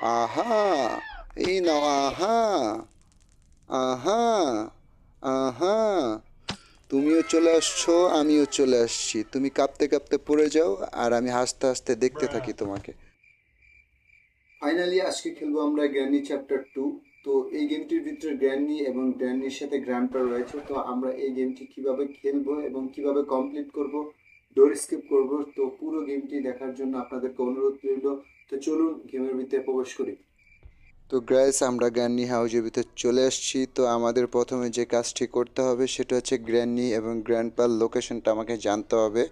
আহা, এই নাও, আহা আহা আহা। তুমিও চলে আসছো, আমিও চলে আসছি। তুমি কাঁপতে কাঁপতে পড়ে যাও, আর আমি হাসতে হাসতে দেখতে থাকি তোমাকে। ফাইনালি আজকে খেলব আমরা গ্র্যানি চ্যাপ্টার টু তো এই গেমটির ভিতরে গ্র্যানি এবং গ্র্যানির সাথে গ্র্যান্ডপা রয়েছে, তো আমরা এই গেমটি কীভাবে খেলব এবং কীভাবে কমপ্লিট করব ডোর স্কিপ করব, তো পুরো গেমটি দেখার জন্য আপনাদেরকে অনুরোধ রইল। তো চলুন গেমের ভিতরে প্রবেশ করি। তো গ্র্যাস আমরা গ্র্যান্নি হাউজের ভিতর চলে আসছি। তো আমাদের প্রথমে যে কাজটি করতে হবে, সেটা হচ্ছে গ্র্যান্নি এবং গ্র্যান্ডপার লোকেশনটা আমাকে জানতে হবে।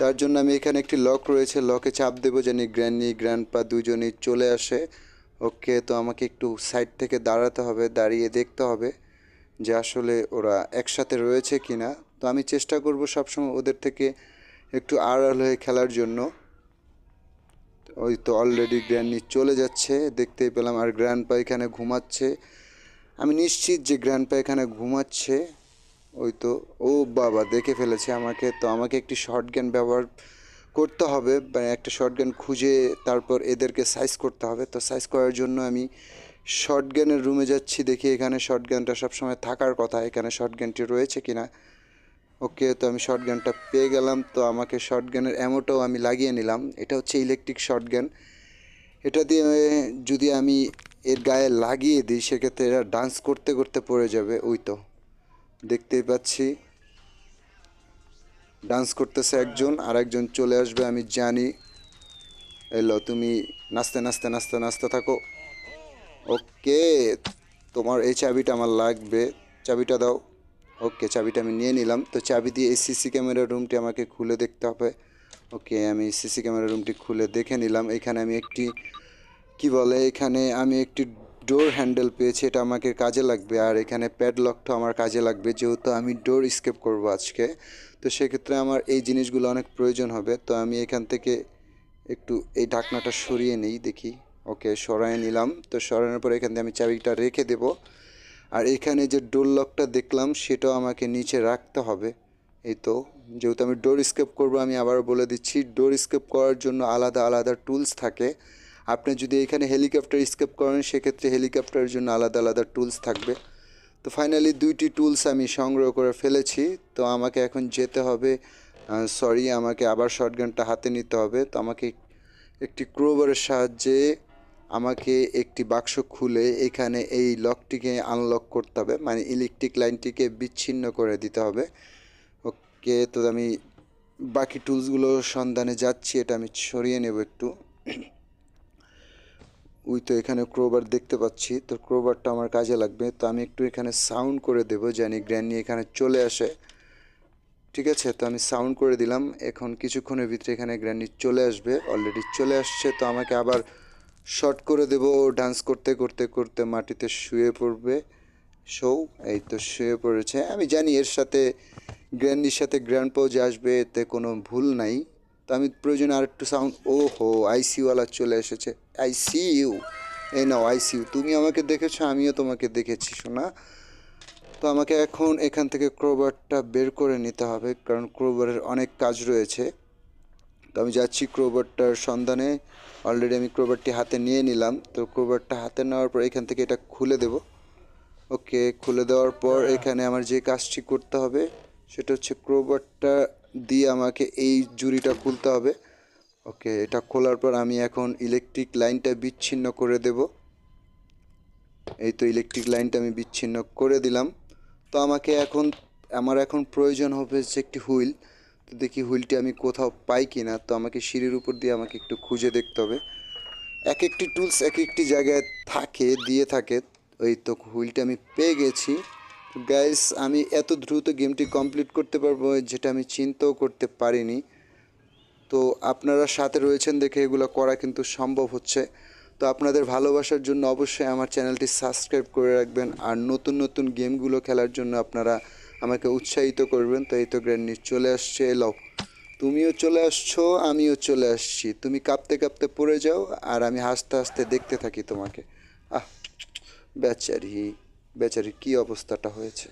তার জন্য আমি এখানে একটি লক রয়েছে। লকে চাপ দেবো জানি গ্র্যান্নি গ্র্যান্ডপা দুজনেই চলে আসে। ওকে তো আমাকে একটু সাইড থেকে দাঁড়াতে হবে, দাঁড়িয়ে দেখতে হবে যে আসলে ওরা একসাথে রয়েছে কি না তো আমি চেষ্টা করব সবসময় ওদের থেকে একটু আড়াল হয়ে খেলার জন্য। ওই তো অলরেডি গ্র্যান্ডনি চলে যাচ্ছে, দেখতেই পেলাম আর গ্র্যান্ডপা এখানে ঘুমাচ্ছে। আমি নিশ্চিত যে গ্র্যান্ডপা এখানে ঘুমাচ্ছে। ওই তো, ও বাবা দেখে ফেলেছে আমাকে, তো আমাকে একটি শর্ট গান ব্যবহার করতে হবে, বা একটা শর্ট গান খুঁজে তারপর এদেরকে সাইজ করতে হবে। তো সাইজ করার জন্য আমি শর্ট গানের রুমে যাচ্ছি, দেখি এখানে শর্ট গানটা সবসময় থাকার কথা, এখানে শর্ট গানটি রয়েছে কিনা। ওকে, তো আমি শর্ট গানটা পেয়ে গেলাম। তো আমাকে শর্ট গানের অ্যামোটাও আমি লাগিয়ে নিলাম। এটা হচ্ছে ইলেকট্রিক শর্ট গান এটা দিয়ে যদি আমি এর গায়ে লাগিয়ে দিই, সেক্ষেত্রে এরা ডান্স করতে করতে পড়ে যাবে। ওই তো, দেখতেই পাচ্ছি। ডান্স করতেছে একজন আর একজন চলে আসবে, আমি জানি। এলো তুমি নাচতে নাচতে নাচতে নাচতে থাকো। ওকে, তোমার এই চাবিটা আমার লাগবে। চাবিটা দাও। ওকে, চাবিটা আমি নিয়ে নিলাম। তো চাবি দিয়ে এই সিসি ক্যামেরা রুমটি আমাকে খুলে দেখতে হবে। ওকে, আমি সিসি ক্যামেরা রুমটি খুলে দেখে নিলাম। এখানে আমি একটি, কি বলে, এখানে আমি একটি ডোর হ্যান্ডেল পেয়েছি, এটা আমাকে কাজে লাগবে। আর এখানে প্যাডলকটা আমার কাজে লাগবে, যেহেতু আমি ডোর স্কেপ করব আজকে। তো সেক্ষেত্রে আমার এই জিনিসগুলো অনেক প্রয়োজন হবে। তো আমি এখান থেকে একটু এই ঢাকনাটা সরিয়ে নিই, দেখি। ওকে সরাই নিলাম। তো সরানোর পরে এখান থেকে আমি চাবিটা রেখে দেব। আর এখানে যে ডোর লকটা দেখলাম, সেটাও আমাকে নিচে রাখতে হবে। এই তো, যেহেতু আমি ডোর স্কেপ করব, আমি আবার বলে দিচ্ছি ডোর স্কেপ করার জন্য আলাদা আলাদা টুলস থাকে। আপনি যদি এখানে হেলিকপ্টার স্কেপ করেন, সেক্ষেত্রে হেলিকপ্টারের জন্য আলাদা আলাদা টুলস থাকবে। তো ফাইনালি দুইটি টুলস আমি সংগ্রহ করে ফেলেছি। তো আমাকে এখন যেতে হবে সরি আমাকে আবার শর্টগানটা হাতে নিতে হবে। তো আমাকে একটি ক্রোবারের সাহায্যে আমাকে একটি বাক্স খুলে এখানে এই লকটিকে আনলক করতে হবে মানে ইলেকট্রিক লাইনটিকে বিচ্ছিন্ন করে দিতে হবে। ওকে, তো আমি বাকি টুলসগুলো সন্ধানে যাচ্ছি, এটা আমি সরিয়ে নেব একটু। ওই তো এখানে ক্রোবার দেখতে পাচ্ছি, তো ক্রোবারটা আমার কাজে লাগবে, তো আমি একটু এখানে সাউন্ড করে দেবো জানি গ্র্যান্ডি এখানে চলে আসে। ঠিক আছে, তো আমি সাউন্ড করে দিলাম, এখন কিছুক্ষণের ভিতরে এখানে গ্র্যান্ডি চলে আসবে অলরেডি চলে আসছে, তো আমাকে আবার শর্ট করে দেব, ও ডান্স করতে করতে করতে মাটিতে শুয়ে পড়বে। শো এই তো শুয়ে পড়েছে। আমি জানি এর সাথে গ্র্যান্ডির সাথে গ্র্যান্ড যে আসবে, এতে কোনো ভুল নাই। তো আমি প্রয়োজনে আর একটু সাউন্ড ও হো আইসিউওয়ালা চলে এসেছে আইসিইউ এই নাও আইসিইউ তুমি আমাকে দেখেছ, আমিও তোমাকে দেখেছি শোনা তো আমাকে এখন এখান থেকে ক্রোবারটা বের করে নিতে হবে, কারণ ক্রোবারের অনেক কাজ রয়েছে। তো আমি যাচ্ছি ক্রোবারটার সন্ধানে। অলরেডি আমি ক্রোবারটি হাতে নিয়ে নিলাম। তো ক্রোবারটা হাতে নেওয়ার পর এখান থেকে এটা খুলে দেব। ওকে খুলে দেওয়ার পর এখানে আমার যে কাজটি করতে হবে সেটা হচ্ছে ক্রোবারটা দিয়ে আমাকে এই জুড়িটা খুলতে হবে। ওকে এটা খোলার পর আমি এখন ইলেকট্রিক লাইনটা বিচ্ছিন্ন করে দেব। এই তো ইলেকট্রিক লাইনটা আমি বিচ্ছিন্ন করে দিলাম। তো আমাকে এখন আমার এখন প্রয়োজন হবে যে একটি হুইল। তো দেখি হুইলটি আমি কোথাও পাই কি না তো আমাকে সিঁড়ির উপর দিয়ে আমাকে একটু খুঁজে দেখতে হবে। এক একটি টুলস এক একটি জায়গায় থাকে, দিয়ে থাকে ওই তো হুইলটা আমি পেয়ে গেছি। গাইস আমি এত দ্রুত গেমটি কমপ্লিট করতে পারব, যেটা আমি চিন্তাও করতে পারিনি। তো আপনারা সাথে রয়েছেন দেখে এগুলো করা কিন্তু সম্ভব হচ্ছে। তো আপনাদের ভালোবাসার জন্য অবশ্যই আমার চ্যানেলটি সাবস্ক্রাইব করে রাখবেন, আর নতুন নতুন গেমগুলো খেলার জন্য আপনারা আমাকে উৎসাহিত করবেন তো এই তো গ্র্যান্ডনি চলে আসছে, এলাও। তুমিও চলে আসছো, আমিও চলে আসছি। তুমি কাঁপতে কাঁপতে পড়ে যাও, আর আমি হাসতে হাসতে দেখতে থাকি তোমাকে। আহ, বেচারি বেচারি কী অবস্থাটা হয়েছে?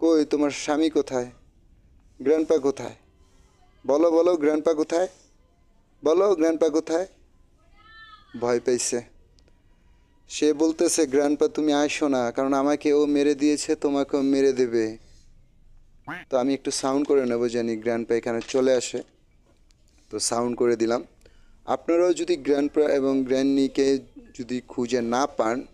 কই, তোমার স্বামী কোথায়? গ্র্যান্ডপা কোথায়? বলো বলো, গ্র্যান্ডপা কোথায়? বলো, গ্র্যান্ডপা কোথায়? ভয় পেয়েছে। সে বলতেছে, গ্র্যান্ডপা, তুমি আসো না, কারণ আমাকে ও মেরে দিয়েছে, তোমাকেও মেরে দেবে। তো আমি একটু সাউন্ড করে নেব, জানি গ্র্যান্ডপা এখানে চলে আসে। তো সাউন্ড করে দিলাম। আপনারাও যদি গ্র্যান্ডপা এবং গ্র্যান্ডনিকে যদি খুঁজে না পান,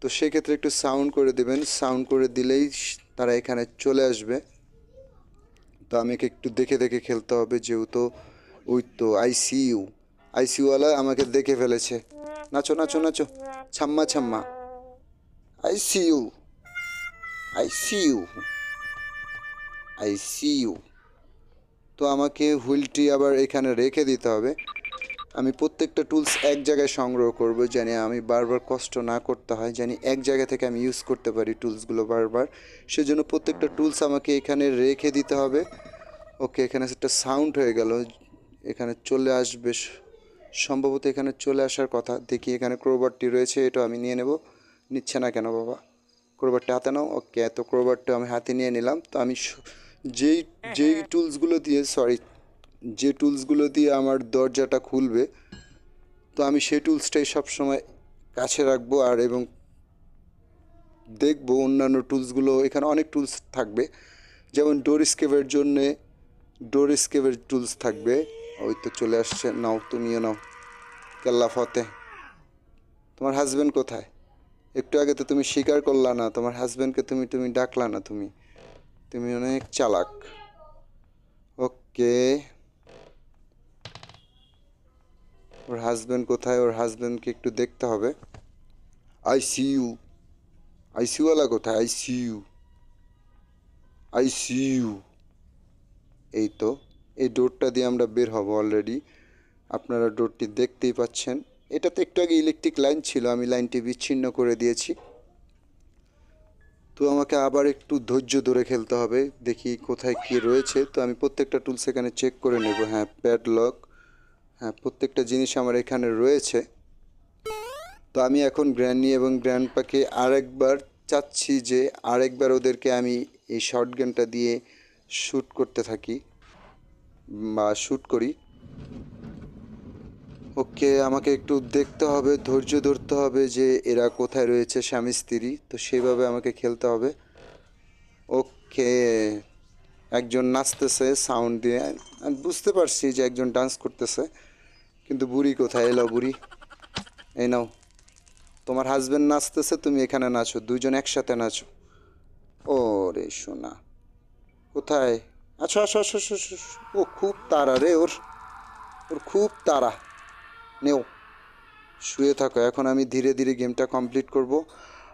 তো সেক্ষেত্রে একটু সাউন্ড করে দেবেন। সাউন্ড করে দিলেই তারা এখানে চলে আসবে। তো আমাকে একটু দেখে দেখে খেলতে হবে, যেহেতু ওই তো আইসিইউ। আইসিইউওয়ালা আমাকে দেখে ফেলেছে। নাচো নাচো নাচো। ছাম্মা ছাম্মা। আইসিইউ। আইসিইউ। আইসিইউ তো আমাকে হুইলটি আবার এখানে রেখে দিতে হবে। আমি প্রত্যেকটা টুলস এক জায়গায় সংগ্রহ করব, জানি আমি বারবার কষ্ট না করতে হয়, জানি এক জায়গা থেকে আমি ইউজ করতে পারি টুলসগুলো বারবার। সেজন্য প্রত্যেকটা টুলস আমাকে এখানে রেখে দিতে হবে। ওকে এখানে একটা সাউন্ড হয়ে গেল। এখানে চলে আসবে স- সম্ভবত এখানে চলে আসার কথা। দেখি এখানে ক্রোবারটি রয়েছে এটা আমি নিয়ে নেব। নিচ্ছে না কেন বাবা? ক্রোবারটা হাতে নাও। ওকে তো ক্রোবারটা আমি হাতে নিয়ে নিলাম। তো আমি স- যেই যেই টুলসগুলো দিয়ে সরি যে টুলসগুলো দিয়ে আমার দরজাটা খুলবে তো আমি সেই টুলসটাই সবসময় কাছে রাখব আর এবং দেখব অন্যান্য টুলসগুলো এখানে অনেক টুলস থাকবে। যেমন ডোর স্কেপের জন্যে ডোর স্কেপের টুলস থাকবে। ওই তো চলে আসছে নাও তুমিও নাও। কেল্লা ফতে। তোমার হাজব্যান্ড কোথায়? একটু আগে তো তুমি স্বীকার করলা না তোমার হাজব্যান্ডকে তুমি তুমি ডাকলা না তুমি। তুমি অনেক চালাক। ওকে। ওর হাজব্যান্ড কোথায়? ওর হাজব্যান্ডকে একটু দেখতে হবে। আই সি ইউ আইসিইউ আইসিইউওয়ালা কোথায়? আইসিইউ আইসিইউ এই তো। এই ডোরটা দিয়ে আমরা বের হব অলরেডি আপনারা ডোরটি দেখতেই পাচ্ছেন। এটাতে একটু আগে ইলেকট্রিক লাইন ছিল। আমি লাইনটি বিচ্ছিন্ন করে দিয়েছি। তো আমাকে আবার একটু ধৈর্য ধরে খেলতে হবে, দেখি কোথায় কি রয়েছে। তো আমি প্রত্যেকটা টুলস এখানে চেক করে নেব। হ্যাঁ প্যাডলক হ্যাঁ প্রত্যেকটা জিনিস আমার এখানে রয়েছে। তো আমি এখন গ্র্যান্ডি এবং গ্র্যান্ডপাকে আরেকবার চাচ্ছি যে আরেকবার ওদেরকে আমি এই শর্ট গানটা দিয়ে শ্যুট করতে থাকি বা শ্যুট করি। ওকে আমাকে একটু দেখতে হবে ধৈর্য ধরতে হবে যে এরা কোথায় রয়েছে স্বামী স্ত্রী। তো সেইভাবে আমাকে খেলতে হবে। ওকে একজন নাচতেছে সাউন্ড দিয়ে। আমি বুঝতে পারছি যে একজন ডান্স করতেছে কিন্তু বুড়ি কোথায়? এলো বুড়ি। এই নাও। তোমার হাজব্যান্ড নাচতেছে তুমি এখানে নাচো দুজন একসাথে নাচো। ও রে সোনা। কোথায়? আচ্ছা আসো আসো আসো আসো, আসো। ও খুব তারা রে ওর। ওর খুব তারা নেও। শুয়ে থাকো। এখন আমি ধীরে ধীরে গেমটা কমপ্লিট করব।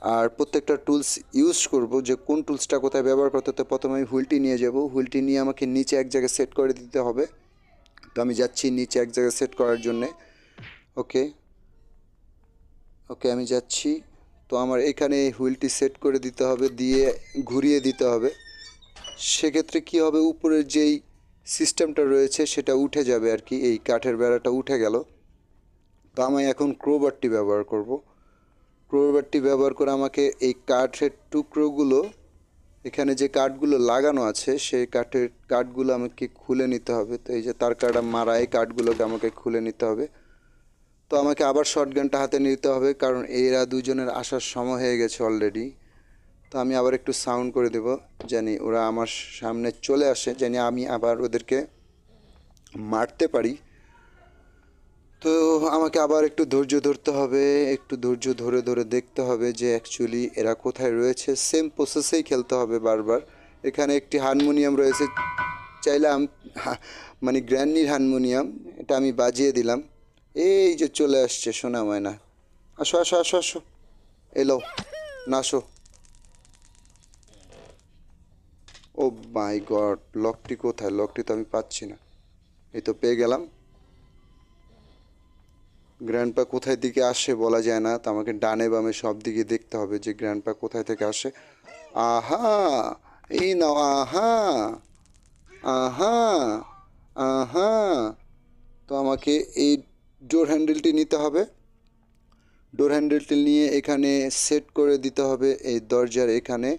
আর প্রত্যেকটা টুলস ইউজ করব যে কোন টুলসটা কোথায় ব্যবহার করতে হতে প্রথমে আমি হুইলটি নিয়ে যাব। হুইলটি নিয়ে আমাকে নিচে এক জায়গায় সেট করে দিতে হবে। তো আমি যাচ্ছি নিচে এক জায়গায় সেট করার জন্যে। ওকে। ওকে, আমি যাচ্ছি। তো আমার এখানে হুইলটি সেট করে দিতে হবে, দিয়ে ঘুরিয়ে দিতে হবে। সেক্ষেত্রে কি হবে? উপরের যেই সিস্টেমটা রয়েছে সেটা উঠে যাবে আর কি। এই কাঠের বেড়াটা উঠে গেল। তো আমি এখন ক্রোবারটি ব্যবহার করব। ক্রোবারটি ব্যবহার করে আমাকে এই কাঠের টুকরোগুলো, এখানে যে কাঠগুলো লাগানো আছে, সেই কাঠের কাঠগুলো আমাকে খুলে নিতে হবে। তো এই যে তার কাটা মারা এই কাঠগুলোকে আমাকে খুলে নিতে হবে। তো আমাকে আবার শর্টগানটা হাতে নিতে হবে, কারণ এরা দুজনের আসার সময় হয়ে গেছে অলরেডি তো আমি আবার একটু সাউন্ড করে দেব, জানি ওরা আমার সামনে চলে আসে, জানি আমি আবার ওদেরকে মারতে পারি। তো আমাকে আবার একটু ধৈর্য ধরতে হবে, একটু ধৈর্য ধরে ধরে দেখতে হবে যে অ্যাকচুয়ালি এরা কোথায় রয়েছে। সেম প্রসেসেই খেলতে হবে বারবার। এখানে একটি হারমোনিয়াম রয়েছে। চাইলাম মানে গ্র্যান্ডির হারমোনিয়াম এটা আমি বাজিয়ে দিলাম। এই যে চলে আসছে সোনা ময়না। আসো আসো আসো আসো। এলো না আসো ও মাই গড লকটি কোথায়? লকটি তো আমি পাচ্ছি না। এই তো পেয়ে গেলাম। গ্র্যান্ডপা কোথায় দিকে আসে বলা যায় না, তো আমাকে ডানে বামে সব দিকে দেখতে হবে যে গ্র্যান্ডপা কোথায় থেকে আসে। আহা! এই নাও, আহা! আহা! আহা! তো আমাকে এই ডোর হ্যান্ডেলটি নিতে হবে। ডোর হ্যান্ডেলটি নিয়ে এখানে সেট করে দিতে হবে এই দরজার এখানে।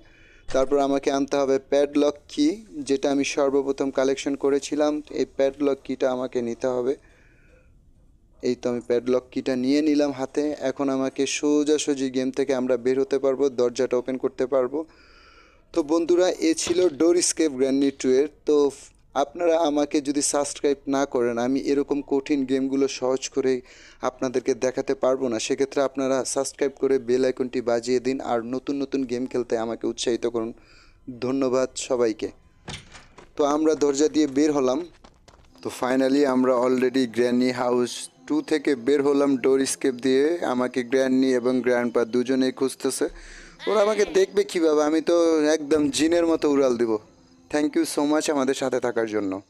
তারপর আমাকে আনতে হবে প্যাডলক কি যেটা আমি সর্বপ্রথম কালেকশন করেছিলাম। এই প্যাডলক কিটা আমাকে নিতে হবে। এই তো আমি প্যাডলক কিটা নিয়ে নিলাম হাতে। এখন আমাকে সোজাসুজি গেম থেকে আমরা বের হতে পারব, দরজাটা ওপেন করতে পারব। তো বন্ধুরা, এ ছিল ডোর স্কেপ গ্র্যান্ডি টু এর। তো আপনারা আমাকে যদি সাবস্ক্রাইব না করেন, আমি এরকম কঠিন গেমগুলো সহজ করে আপনাদেরকে দেখাতে পারব না। সেক্ষেত্রে আপনারা সাবস্ক্রাইব করে বেল আইকনটি বাজিয়ে দিন আর নতুন নতুন গেম খেলতে আমাকে উৎসাহিত করুন। ধন্যবাদ সবাইকে। তো আমরা দরজা দিয়ে বের হলাম। তো ফাইনালি আমরা অলরেডি গ্র্যানি হাউস টু থেকে বের হলাম ডোর স্কেপ দিয়ে, আমাকে গ্র্যানি এবং গ্র্যান্ডপা দুজনেই খুঁজতেছে। ওরা আমাকে দেখবে কীভাবে? আমি তো একদম জিনের মতো উড়াল দিব। থ্যাংক ইউ সো মাচ আমাদের সাথে থাকার জন্য।